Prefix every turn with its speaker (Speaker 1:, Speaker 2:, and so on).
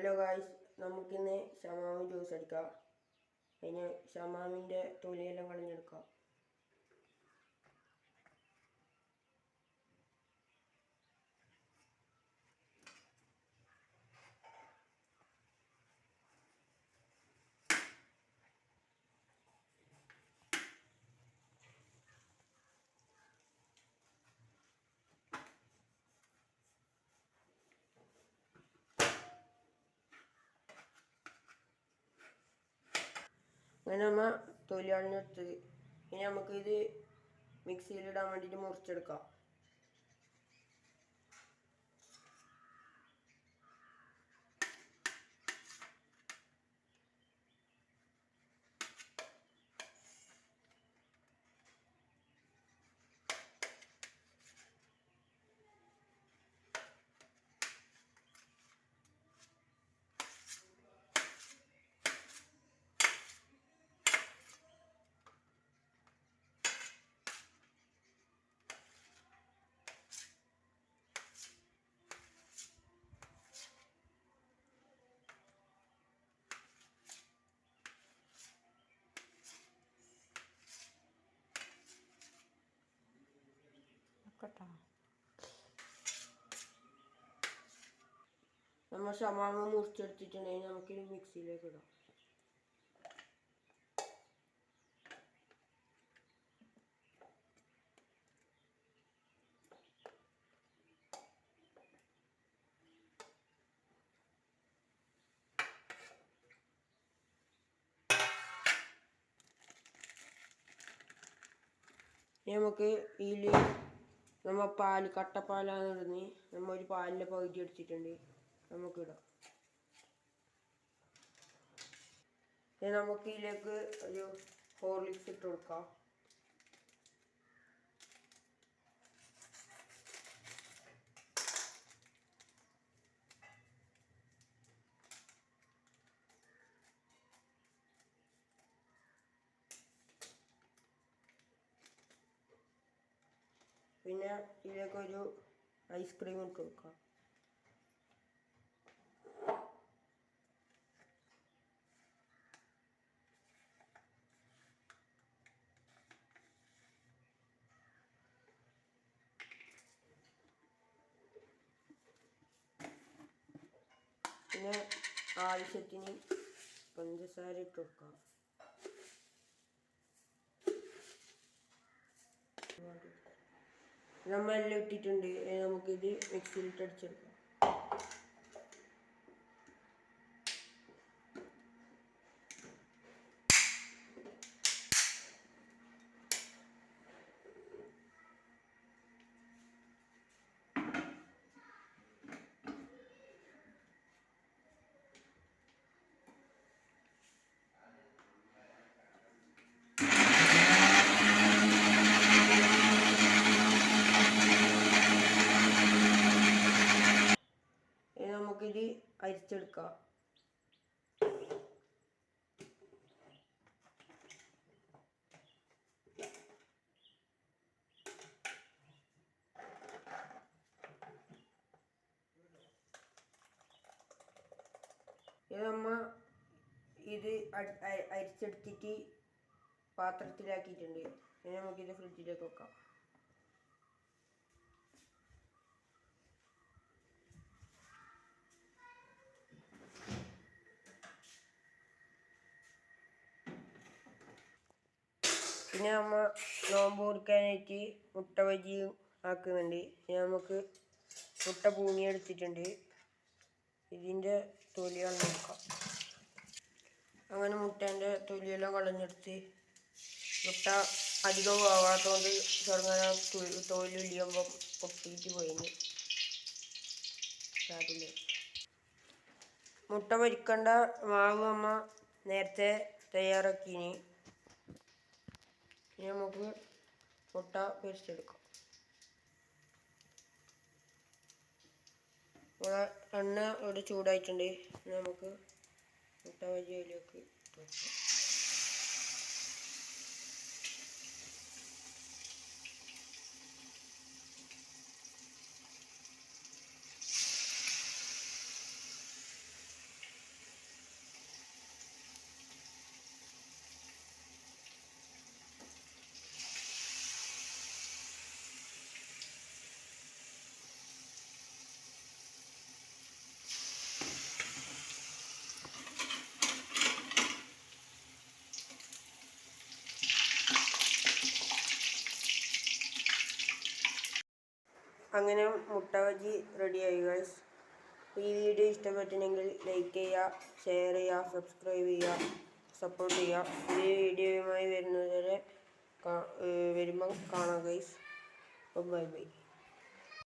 Speaker 1: Hello guys നമുക്കിന്ന് ഷമാമ് juice അടിക്കാം. അതിന് ഷമാമിന്റെ തൊലിയെല്ലാം കളഞ്ഞെടുക്കാം. അങ്ങനെ നമ്മ തൊലി കളഞ്ഞെടുത്തത് ഇനി നമുക്കിത് മിക്സിയിലിടാൻ വേണ്ടിയിട്ട് മുറിച്ചെടുക്കാം. നമ്മൾ ഷമാമ മുറിച്ചെടുത്തിട്ടുണ്ടെങ്കിൽ നമുക്ക് മിക്സിയിലേക്ക് ഇടാം. നമുക്ക് ഇതിൽ നമ്മ പാൽ കട്ടപ്പാലാണ് ഇടുന്നത് നമ്മ ഒരു പാലിന്റെ പകുതി എടുത്തിട്ടുണ്ട്. നമുക്കിടാം നമുക്ക് ഇതിലേക്ക് ഒരു ഹോർലിക്സ് ഇട്ട് കൊടുക്കാം. പിന്നെ ഇതിലേക്ക് ഒരു ഐസ്ക്രീം ഇട്ട് കൊടുക്കാം. പിന്നെ ആവശ്യത്തിന് പഞ്ചസാര ഇട്ട് കൊടുക്കാം. നമ്മളെല്ലാം ഇട്ടിട്ടുണ്ട്. ഇത് മിക്സിയിൽ മിക്സിയിലിട്ട് അടിച്ചെടുക്കാം ഇനി നമുക്കിത് അരിച്ചെടുക്കാം ഇത് നമ്മ ഇത് അരി- അരി- അരിച്ചെടുത്തിട്ട് പാത്രത്തിലാക്കിയിട്ടുണ്ട്. ഇനി നമുക്കിത് ഫ്രിഡ്ജിലേക്ക് വെക്കാം. പിന്നെ നമ്മൾ നോമ്പ് കൊടുക്കാനായിട്ട് മുട്ട ബജിയും ആക്കുന്നുണ്ട്. പിന്നെ നമുക്ക് മുട്ട പൂങ്ങിയെടുത്തിട്ടുണ്ട് ഇതിന്റെ തൊലിയാണ് നോക്കാം. അങ്ങനെ മുട്ടേന്റെ തൊലിയെല്ലാം കളഞ്ഞെടുത്ത് മുട്ട അധികം വേവാത്തതുകൊണ്ട് ചെറുങ്ങനെ തോൽ ഇടിയുമ്പം പൊട്ടിയിട്ട് പോയിന്. മുട്ട പൊരിക്കേണ്ട മാവ് അമ്മ നേരത്തെ തയ്യാറാക്കിനി. ഇനി നമുക്ക് മുട്ട പൊരിച്ചെടുക്കാം. ഇവിടെ എണ്ണ ഇവിടെ ചൂടായിട്ടുണ്ട്. നമുക്ക് മുട്ട വഴി അതിലേക്ക് അങ്ങനെ മുട്ട ബജി റെഡിയായി ഗൈസ് ഈ വീഡിയോ ഇഷ്ടപ്പെട്ടിട്ടുണ്ടെങ്കിൽ ലൈക്ക് ചെയ്യുക ഷെയർ ചെയ്യുക സബ്സ്ക്രൈബ് ചെയ്യുക സപ്പോർട്ട് ചെയ്യുക. ഈ വീഡിയോയുമായി വരുന്നതുവരെ വരുമ്പം കാണാം ഗൈസ് ബൈ ബൈ